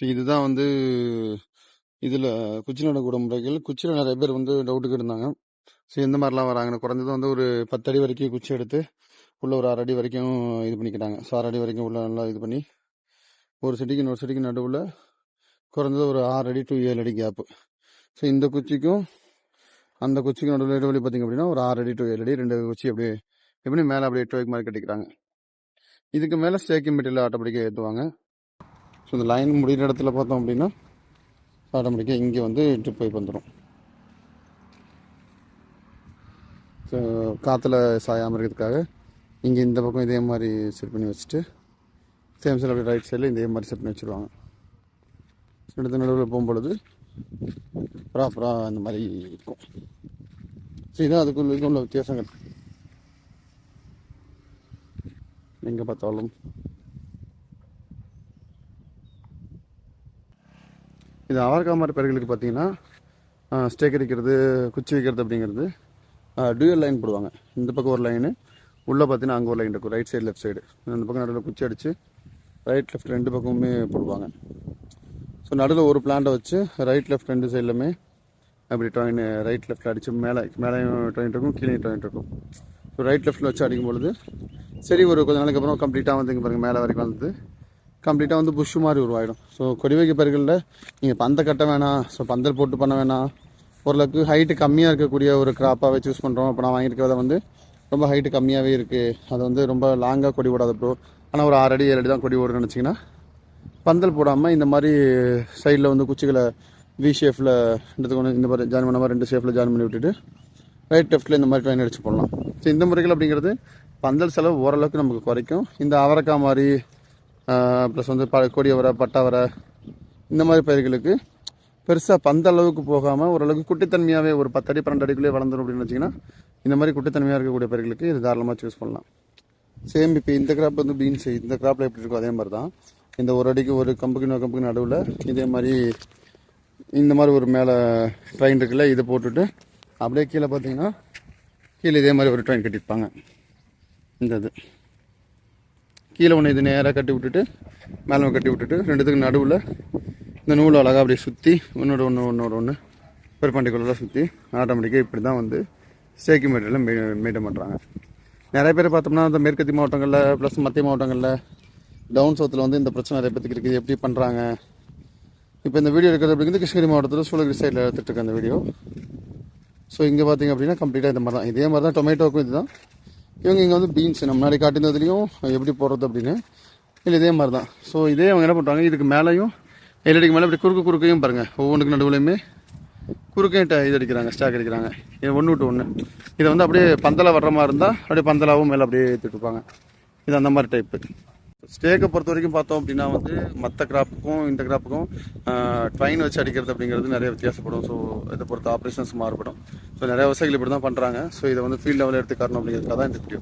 So இதுதான் வந்து இதில் குச்சி நடக்கூட முறைகள் குச்சியில் நிறைய பேர் வந்து டவுட்டுக்கு இருந்தாங்க. ஸோ எந்த மாதிரிலாம் வராங்கன்னு குறைஞ்சது வந்து ஒரு பத்தடி வரைக்கும் குச்சி எடுத்து உள்ளே ஒரு அரை அடி வரைக்கும் இது பண்ணிக்கிறாங்க ஸோ அரை அடி வரைக்கும் உள்ள நல்லா இது பண்ணி ஒரு செடிக்கு இன்னொரு செடிக்கு நடுவில் குறைஞ்சது ஒரு ஆறு அடி டு ஏழு அடி கேப்பு ஸோ இந்த குச்சிக்கும் அந்த குச்சிக்கும் நடுவில் இடைவெளி பார்த்திங்க அப்படின்னா ஒரு ஆறு அடி டு ஏழு அடி ரெண்டு குச்சி அப்படியே எப்படி மேலே அப்படியே எட்டு வைக்கு மாதிரி கட்டிக்கிறாங்க. இதுக்கு மேலே ஸ்டேக்கிங் மெட்டீரியல் ஆட்டோமேட்டிக்காக ஏற்றுவாங்க. ஸோ இந்த லைன் முடிகிற இடத்துல பார்த்தோம் அப்படின்னா ஆட்டோமேட்டிக்காக இங்கே வந்து ட்ரிப் பைப் வந்துடும் ஸோ காற்றுல சாயாமல் இருக்கிறதுக்காக இங்கே இந்த பக்கம் இதே மாதிரி செட் பண்ணி வச்சுட்டு சேம் சைடு அப்படியே ரைட் சைடில் இதே மாதிரி செட் பண்ணி வச்சுருவாங்க. எடுத்து நடுவில் போகும்பொழுது ப்ராப்பராக அந்த மாதிரி இருக்கும். ஸோ இதான் அதுக்குள்ள இதுக்கு உள்ள வித்தியாசங்கள். எங்கே பார்த்தாலும். இது அவரக்காய் பெயர்களுக்கு பயிர்களுக்கு பார்த்தீங்கன்னா ஸ்டேக் அடிக்கிறது குச்சி வைக்கிறது அப்படிங்கிறது டூயல் லைன் போடுவாங்க. இந்த பக்கம் ஒரு லைனு உள்ளே பார்த்தீங்கன்னா அங்கே ஒரு லைன் இருக்கும். ரைட் சைடு லெஃப்ட் சைடு இந்த பக்கம் நடுவில் குச்சி அடித்து ரைட் லெஃப்ட் ரெண்டு பக்கமுமே போடுவாங்க. ஸோ நடுவில் ஒரு பிளான்ட்டை வச்சு ரைட் லெஃப்ட் ரெண்டு சைட்லையுமே அப்படி ட்ராயின் ரைட் லெஃப்ட்டில் அடித்து மேலே மேலேயும் ட்ராயின் இருக்கும் கீழே ட்ராயின் இருக்கும். ஸோ ரைட் லெஃப்ட்டில் வச்சு அடிக்கும் பொழுது சரி ஒரு கொஞ்ச நாளைக்கு அப்புறம் கம்ப்ளீட்டாக வந்துங்க பாருங்கள் மேலே வரைக்கும் வந்து கம்ப்ளீட்டாக வந்து புஷ் மாதிரி உருவாயிடும். ஸோ கொடி வைக்க பயிர்களில் நீங்கள் பந்தை கட்ட வேணாம். ஸோ பந்தல் போட்டு பண்ண வேணாம். ஓரளவுக்கு ஹைட்டு கம்மியாக இருக்கக்கூடிய ஒரு கிராப்பாகவே சூஸ் பண்ணுறோம் இப்போ நான் வாங்கியிருக்கிறத வந்து ரொம்ப ஹைட்டு கம்மியாகவே இருக்குது அது வந்து ரொம்ப லாங்காக கொடி ஓடாத ப்ரோ ஆனால் ஒரு ஆறு அடி ஏழு அடி தான் கொடி ஓடுன்னு நினச்சிங்கன்னா பந்தல் போடாமல் இந்த மாதிரி சைடில் வந்து குச்சிகளை வி ஷேஃபில் எடுத்துக்கணும் இந்த மாதிரி ஜாயின் பண்ண மாதிரி ரெண்டு ஷேஃபில் ஜாயின் பண்ணி விட்டுட்டு ரைட் லெஃப்ட்டில் இந்த மாதிரி ட்ரெயின் அடிச்சு போடலாம். ஸோ இந்த முறைகள் அப்படிங்கிறது பந்தல் செலவு ஓரளவுக்கு நமக்கு குறைக்கும். இந்த அவரைக்காய் மாதிரி ப்ளஸ் வந்து ப கொடியவரை பட்டாவரை இந்த மாதிரி பயிர்களுக்கு பெருசாக பந்த அளவுக்கு போகாமல் ஓரளவுக்கு குட்டித்தன்மையாகவே ஒரு பத்து அடி பன்னெண்டு அடிக்குள்ளே வளர்ந்துடும் அப்படின்னு வச்சிங்கன்னா இந்த மாதிரி குட்டித்தன்மையாக இருக்கக்கூடிய பயிர்களுக்கு இது தாராளமாக சூஸ் பண்ணலாம். சேம் இப்போ இந்த கிராப் வந்து பீன்ஸ் இந்த கிராப்பில் எப்படி இருக்கோ அதே மாதிரி தான் இந்த ஒரு அடிக்கு ஒரு கம்புக்கு இன்னொரு கம்புக்கு நடுவில் இதே மாதிரி இந்த மாதிரி ஒரு மேலே ட்ரெயின் இருக்குல்ல இதை போட்டுட்டு அப்படியே கீழே பார்த்தீங்கன்னா கீழே இதே மாதிரி ஒரு ட்ரெயின் கட்டியிருப்பாங்க இந்த இது. கீழே ஒன்று இது நேராக கட்டி விட்டுட்டு மேலே கட்டி விட்டுட்டு ரெண்டுத்துக்கு நடுவில் இந்த நூல் அழகாக அப்படியே சுற்றி ஒன்றோட ஒன்று ஒன்றோட ஒன்று பெர்பண்டிகுலராக சுற்றி ஆட்டோமேட்டிக்காக இப்படி தான் வந்து ஸ்டேக்கி மெட்டீரியலில் மெ மெயின்டைன் பண்ணுறாங்க நிறைய பேர் பார்த்தோம்னா இந்த மேற்கத்தி மாவட்டங்களில் ப்ளஸ் மத்திய மாவட்டங்களில் டவுன் சவுத்தில் வந்து இந்த பிரச்சனை நிறைய பேத்துக்கு இருக்குது எப்படி பண்ணுறாங்க இப்போ இந்த வீடியோ இருக்கிறது அப்படிங்கிறது கிருஷ்ணகிரி மாவட்டத்தில் சூளகிரி சைடில் எடுத்துகிட்டு இருக்கேன் அந்த வீடியோ. ஸோ இங்கே பார்த்தீங்க அப்படின்னா கம்ப்ளீட்டாக இந்த மாதிரி தான் இதே மாதிரி தான் டொமேட்டோக்கும் இதுதான். இவங்க இங்கே வந்து பீன்ஸ் நம்ம முன்னாடி காட்டினதுலேயும் எப்படி போடுறது அப்படின்னு. இல்லை இதே மாதிரி தான் ஸோ இதே அவங்க என்ன பண்ணுறாங்க இதுக்கு மேலேயும் எல்லடிக்கு மேலே இப்படி குறுக்கு குறுக்கையும் பாருங்கள் ஒவ்வொன்றுக்கு நடுவுலையுமே குறுக்கையும் ட- இது அடிக்கிறாங்க ஸ்டாக் அடிக்கிறாங்க. இது ஒன்று விட்டு ஒன்று இதை வந்து அப்படியே பந்தலாக வர்ற மாதிரி இருந்தால் அப்படியே பந்தலாகவும் மேலே அப்படியே ஏற்றிட்டு இருப்பாங்க. இது அந்த மாதிரி டைப்பு ஸ்டேக்கை பொறுத்த வரைக்கும் பார்த்தோம் அப்படின்னா வந்து மற்ற கிராப்புக்கும் இந்த கிராப்புக்கும் ட்ரெயின் வச்சு அடிக்கிறது அப்படிங்கிறது நிறைய வித்தியாசப்படும். ஸோ இதை பொறுத்த ஆப்ரேஷன்ஸ் மாறுபடும். ஸோ நிறைய விவசாயிகள் இப்படி தான் பண்ணுறாங்க ஸோ இதை வந்து ஃபீல்ட் லெவலில் எடுத்து காரணம் அப்படிங்கிறதுக்காக தான் இந்த வீடியோ